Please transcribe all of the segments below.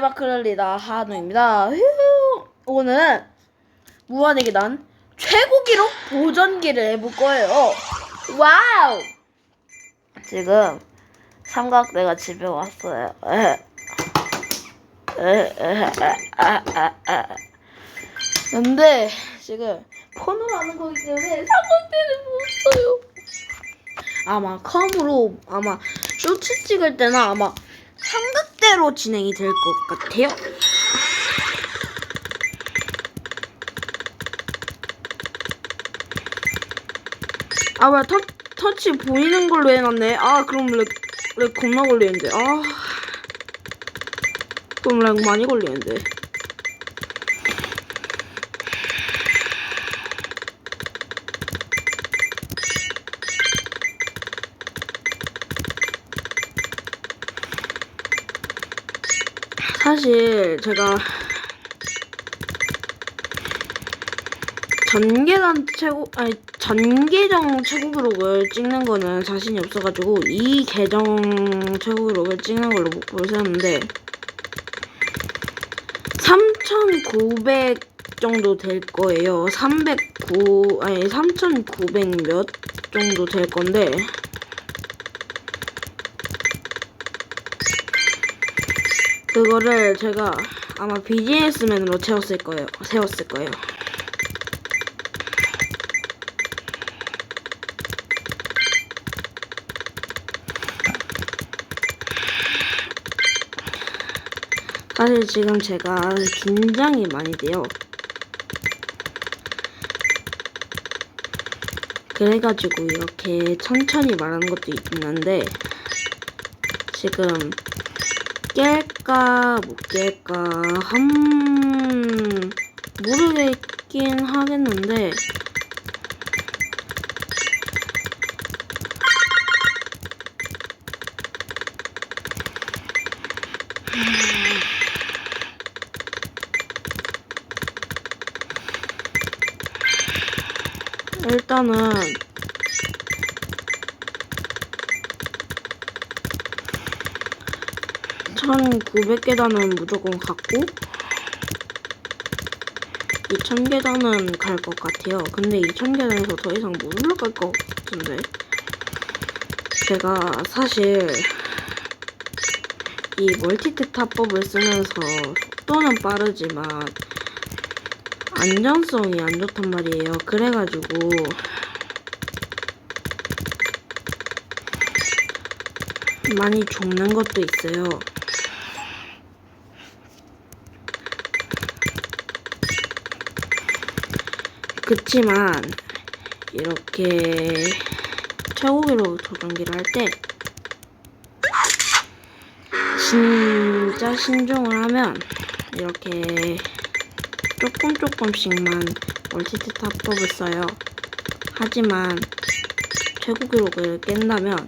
마크럴리다 한우입니다. 휴. 오늘은 무한의 계단 최고 기록 보전기를 해볼 거예요. 와우! 지금 삼각대가 집에 왔어요. 근데 지금 폰으로 하는 거기 때문에 삼각대를 못 써요. 아마 컴으로 아마 쇼츠 찍을 때는 아마 삼각 대로 진행이 될 것 같아요. 아, 왜 터, 터치 보이는 걸로 해놨네. 아, 그럼 렉, 렉 겁나 걸리는데. 아. 그럼 렉 많이 걸리는데. 사실 제가 전계단 최고 아니 전계정 최고 기록을 찍는 거는 자신이 없어가지고 이 계정 최고 기록을 찍는 걸로 목표를 세웠는데 3,900 정도 될 거예요. 309 아니 3,900 몇 정도 될 건데 그거를 제가 아마 비즈니스맨으로 채웠을 거예요. 세웠을 거예요. 사실 지금 제가 긴장이 많이 돼요. 그래가지고 이렇게 천천히 말하는 것도 있는데 지금 깰까 못 깰까 한 모르겠긴 하겠는데. 일단은 천구백 계단은 무조건 갔고 2000계단은 갈 것 같아요. 근데 2000계단에서 더 이상 못 올라갈 것 같은데 제가 사실 이 멀티탭 타법을 쓰면서 속도는 빠르지만 안전성이 안 좋단 말이에요. 그래가지고 많이 죽는 것도 있어요. 그치만 이렇게 최고기로 조정기를 할 때 진짜 신중을 하면 이렇게 조금 조금씩만 멀티탭 타법을 써요. 하지만 최고 기록을 깬다면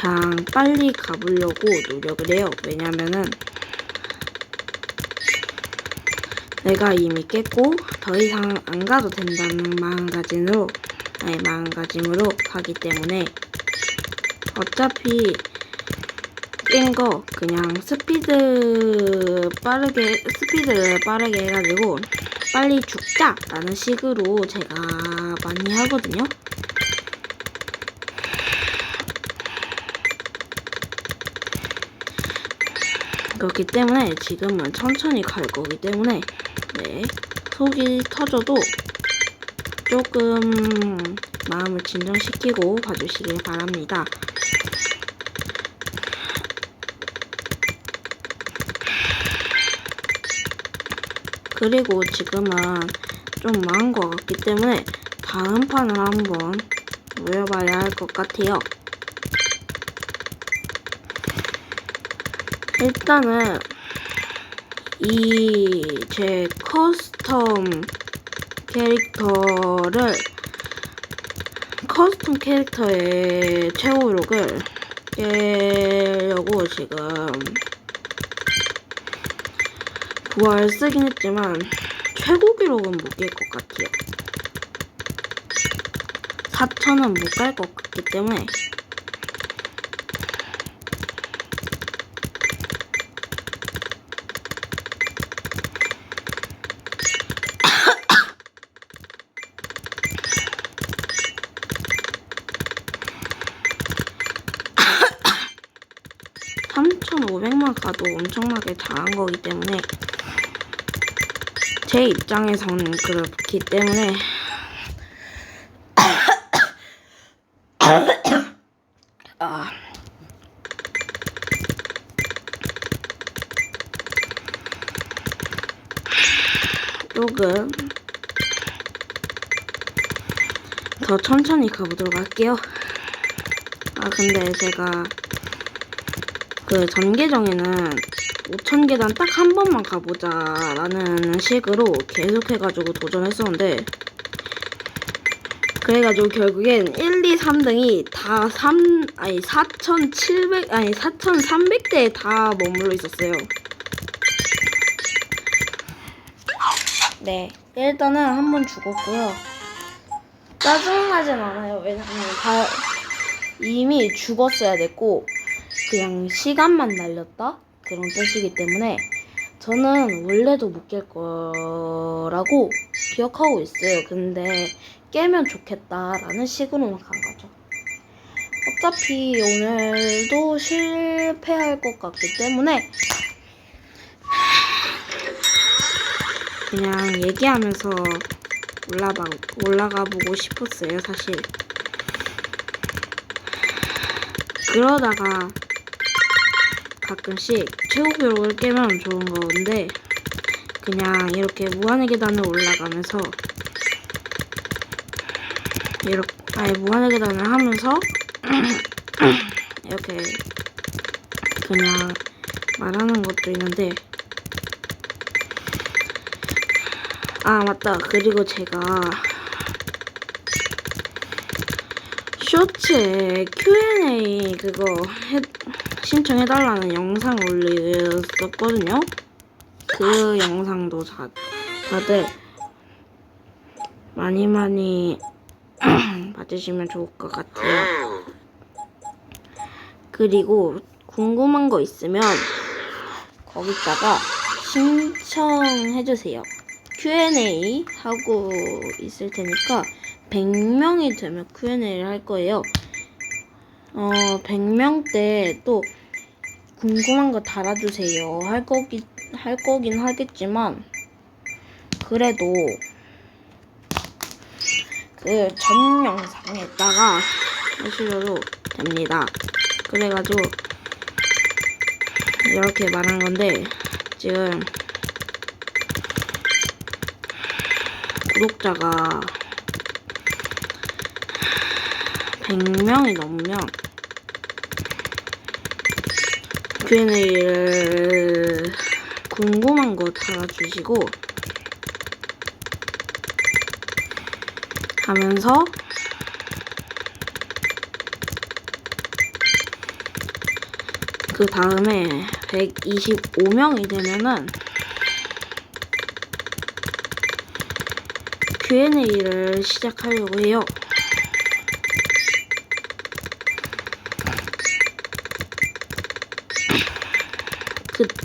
그냥 빨리 가보려고 노력을 해요. 왜냐면은 내가 이미 깼고 더 이상 안 가도 된다는 마음가짐으로 아니 마음가짐으로 가기 때문에 어차피 깬 거 그냥 스피드 빠르게 스피드를 빠르게 해가지고 빨리 죽자 라는 식으로 제가 많이 하거든요. 그렇기 때문에 지금은 천천히 갈 거기 때문에 네 속이 터져도 조금 마음을 진정시키고 봐주시길 바랍니다. 그리고 지금은 좀 망한 것 같기 때문에 다음 판을 한번 노려봐야 할 것 같아요. 일단은 이 제 커스텀 캐릭터를 커스텀 캐릭터의 최고 기록을 깨려고 지금 부활 쓰긴 했지만 최고 기록은 못 깰 것 같아요. 4천은 못 갈 것 같기 때문에 500만 가도 엄청나게 잘한 거기 때문에 제 입장에서는 그렇기 때문에 아 조금 더 천천히 가보도록 할게요. 아 근데 제가 그 전계정에는 5천 계단 딱 한 번만 가보자 라는 식으로 계속해가지고 도전했었는데 그래가지고 결국엔 1, 2, 3등이 다 3, 아니 4,700, 아니 4,300대에 다 머물러 있었어요. 네, 일단은 한 번 죽었고요. 짜증나진 않아요. 왜냐면 다 이미 죽었어야 됐고 그냥 시간만 날렸다 그런 뜻이기 때문에 저는 원래도 못 깰 거라고 기억하고 있어요. 근데 깨면 좋겠다라는 식으로만 간 거죠. 어차피 오늘도 실패할 것 같기 때문에 그냥 얘기하면서 올라가, 올라가 보고 싶었어요, 사실. 그러다가 가끔씩 최고 기록을 깨면 좋은 건데 그냥 이렇게 무한의 계단을 올라가면서 이렇게 아예 무한의 계단을 하면서 이렇게 그냥 말하는 것도 있는데 아 맞다. 그리고 제가 쇼츠에 Q&A 그거 해, 신청해달라는 영상 올렸었거든요. 그 영상도 자, 다들 많이 많이 봐주시면 좋을 것 같아요. 그리고 궁금한 거 있으면 거기다가 신청해주세요. Q&A 하고 있을 테니까 100명이 되면 Q&A를 할 거예요. 어, 100명 때또 궁금한 거 달아주세요. 할 거기, 할 거긴 하겠지만, 그래도 그 전 영상에다가 하시려도 됩니다. 그래가지고, 이렇게 말한 건데, 지금 구독자가 100명이 넘으면 Q&A를 궁금한 거 달아주시고 하면서 그 다음에 125명이 되면은 Q&A를 시작하려고 해요.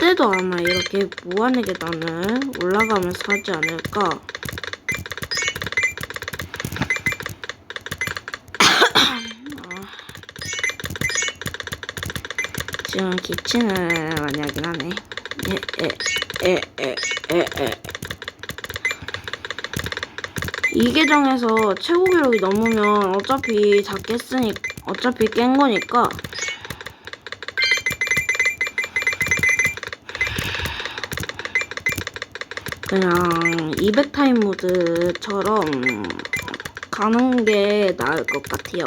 그때도 아마 이렇게 무한의 계단을 올라가면서 하지 않을까. 아, 지금 기침을 많이 하긴 하네. 에, 에, 에. 이 계정에서 최고 기록이 넘으면 어차피 다 깼으니 어차피 깬 거니까 그냥 200타임 모드처럼 가는 게 나을 것 같아요.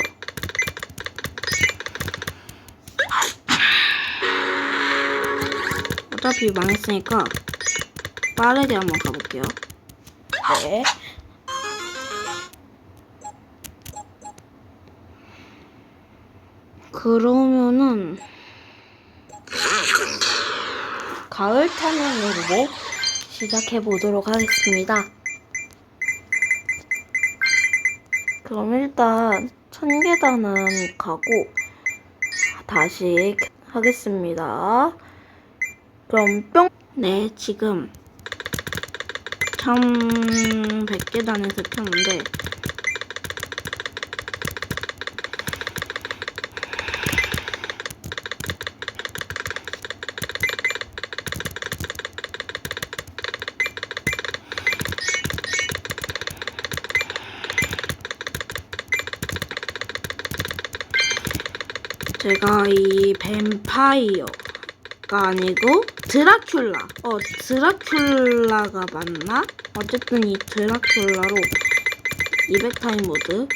어차피 망했으니까 빠르게 한번 가볼게요. 네. 그러면은 가을 타면으로 시작해 보도록 하겠습니다. 그럼 일단 천 계단은 가고 다시 하겠습니다. 그럼 뿅. 네, 지금 1100계단에서 켰는데 제가 이 뱀파이어가 아니고 드라큘라. 어, 드라큘라가 맞나? 어쨌든 이 드라큘라로 200타임 모드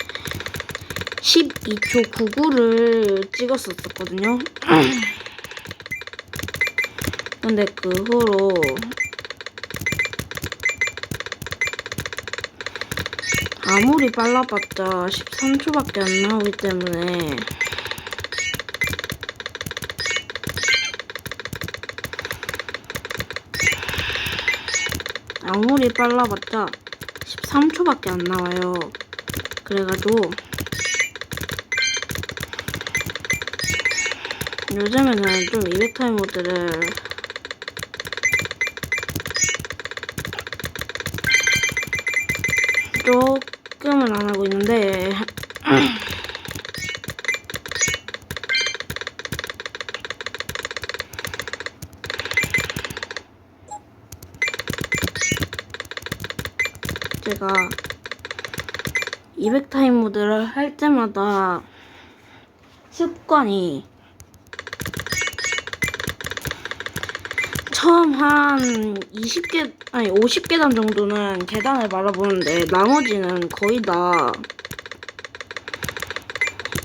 12초 99를 찍었었거든요. 근데 그 후로 아무리 빨라봤자 13초밖에 안 나오기 때문에 아무리 빨라봤자 13초밖에 안 나와요. 그래가지고 요즘에는 좀 200타임 모드를 조금은 안 하고 있는데 제가 200타임 모드를 할 때마다 습관이 처음 한 20개 아니 50계단 정도는 계단을 바라보는데 나머지는 거의 다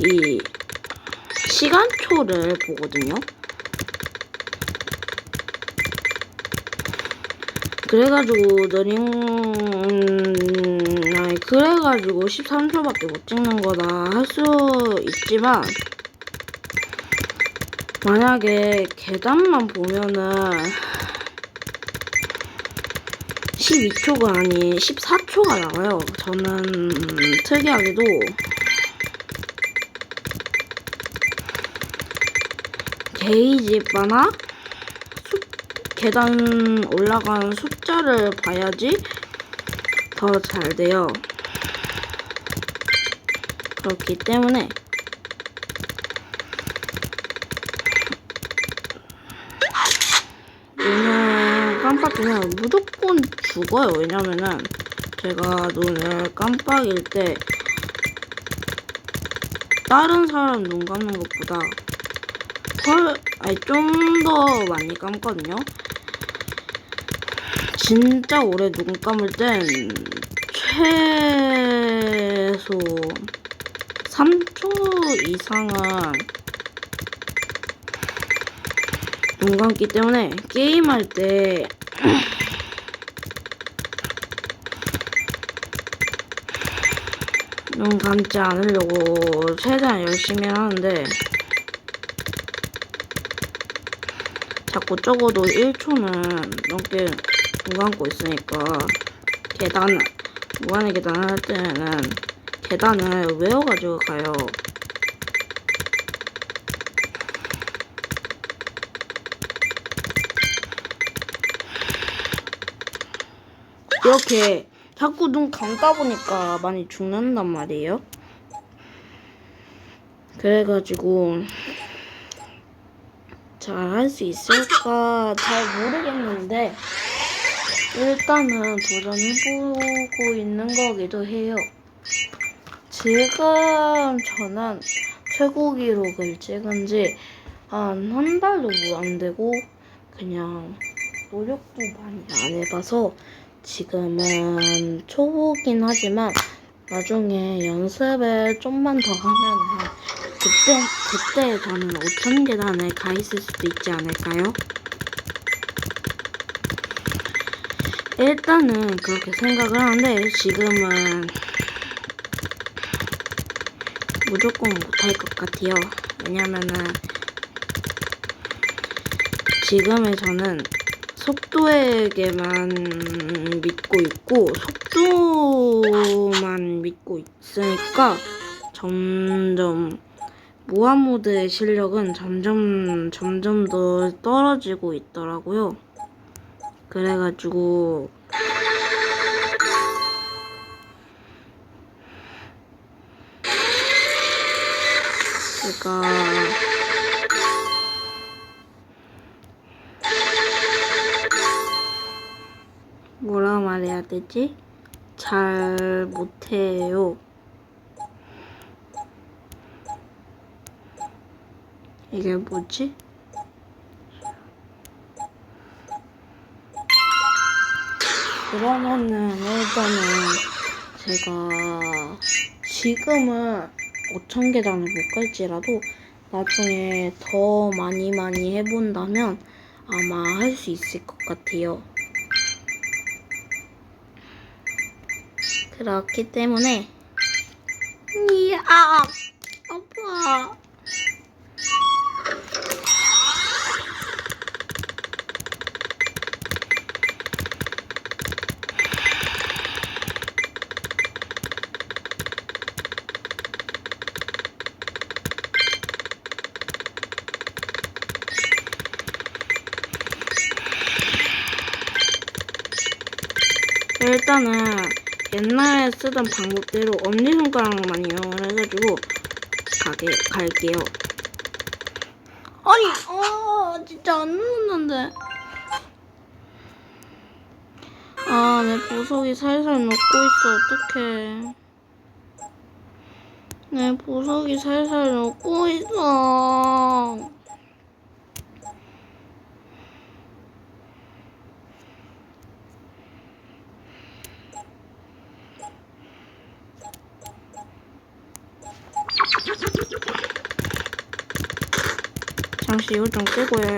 이 시간초를 보거든요. 그래가지고 느린 그래가지고 13초밖에 못 찍는 거다 할 수 있지만 만약에 계단만 보면은 12초가 아닌 14초가 나와요. 저는 특이하게도 게이지 바나 숫, 계단 올라간 숫자를 봐야지 더 잘 돼요. 그렇기 때문에 눈을 깜빡이면 무조건 죽어요. 왜냐면은 제가 눈을 깜빡일 때 다른 사람 눈 감는 것보다 헐, 아니 좀 더 많이 감거든요. 진짜 오래 눈 감을 땐 최소 3초 이상은 눈 감기 때문에 게임할 때 눈 감지 않으려고 최대한 열심히 하는데 자꾸 적어도 1초는 넘게 눈 감고 있으니까 계단 무한의 계단을 할 때는 계단을 외워가지고 가요. 이렇게 자꾸 눈 감다 보니까 많이 죽는단 말이에요. 그래가지고 잘 할 수 있을까 잘 모르겠는데 일단은 도전해보고 있는 거기도 해요. 지금 저는 최고 기록을 찍은 지 한 한 달도 뭐안 되고 그냥 노력도 많이 안 해봐서 지금은 초보긴 하지만 나중에 연습을 좀만 더 하면은 그때 그때 저는 5천 계단에 가 있을 수도 있지 않을까요? 일단은 그렇게 생각을 하는데 지금은 무조건 못할 것 같아요. 왜냐면은 지금의 저는 속도에게만 믿고 있고 속도만 믿고 있으니까 점점 무한 모드의 실력은 점점 점점 더 떨어지고 있더라고요. 그래가지고 제가 뭐라 말해야 되지? 잘 못해요. 이게 뭐지? 그러면은 일단은 제가 지금은 5천 계단을 못 갈지라도 나중에 더 많이 많이 해본다면 아마 할 수 있을 것 같아요. 그렇기 때문에 이야 아파. 일단은 옛날에 쓰던 방법대로 엄지손가락만 이용을 해가지고 가게 갈게요. 아니, 아 진짜 안 누르는데. 아, 내 보석이 살살 녹고 있어. 어떡해. 내 보석이 살살 녹고 있어. 잠시 이거 좀 끄고 해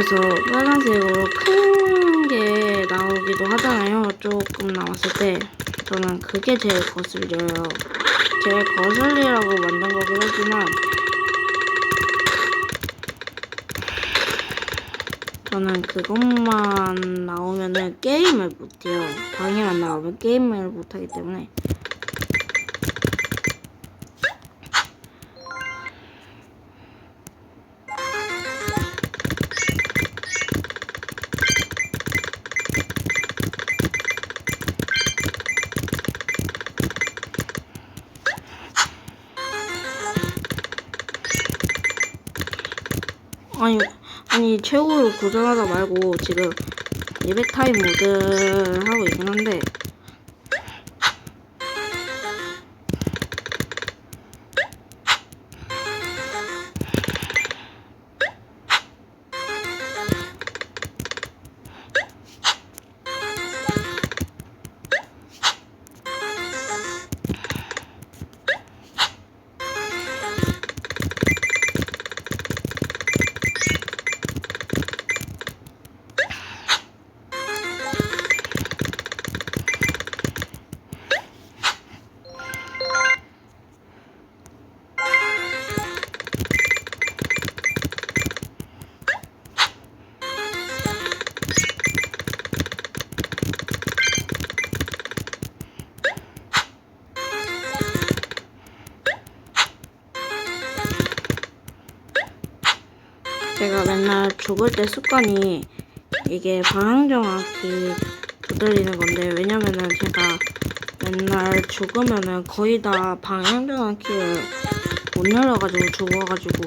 옆에서 빨간색으로 큰 게 나오기도 하잖아요. 조금 나왔을 때. 저는 그게 제일 거슬려요. 제일 거슬리라고 만든 거긴 하지만 저는 그것만 나오면은 게임을 못해요. 방해만 나오면 게임을 못하기 때문에 최고로 도전하다 말고 지금 예배 타임 모드 하고 있긴 한데 죽을 때 습관이 이게 방향 정확히 두드리는 건데 왜냐면은 제가 맨날 죽으면은 거의 다 방향 정확히를 못 눌러가지고 죽어가지고.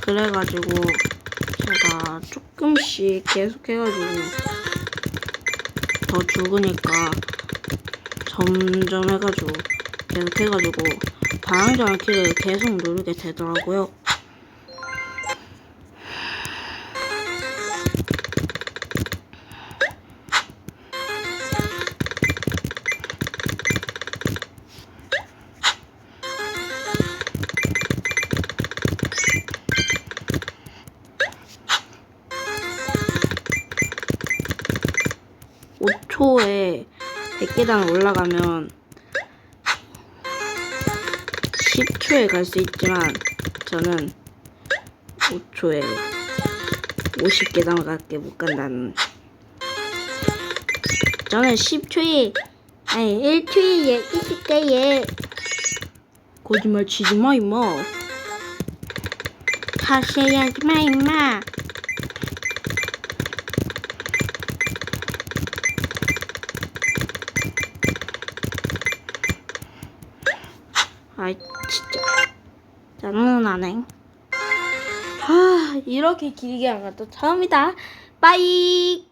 그래가지고 제가 조금씩 계속 해가지고 더 죽으니까 점점 해가지고 계속 해가지고 방향정을 키를 계속 누르게 되더라고요. 계단 올라가면 10초에 갈 수 있지만 저는 5초에 50계단밖에 못 간다는 저는 10초에 아니 일주일에 20개에 거짓말 치지 마 임마. 다시 해야지 마 임마. 짜증나네. 하 이렇게 길게 안 갔다 처음이다. 빠이.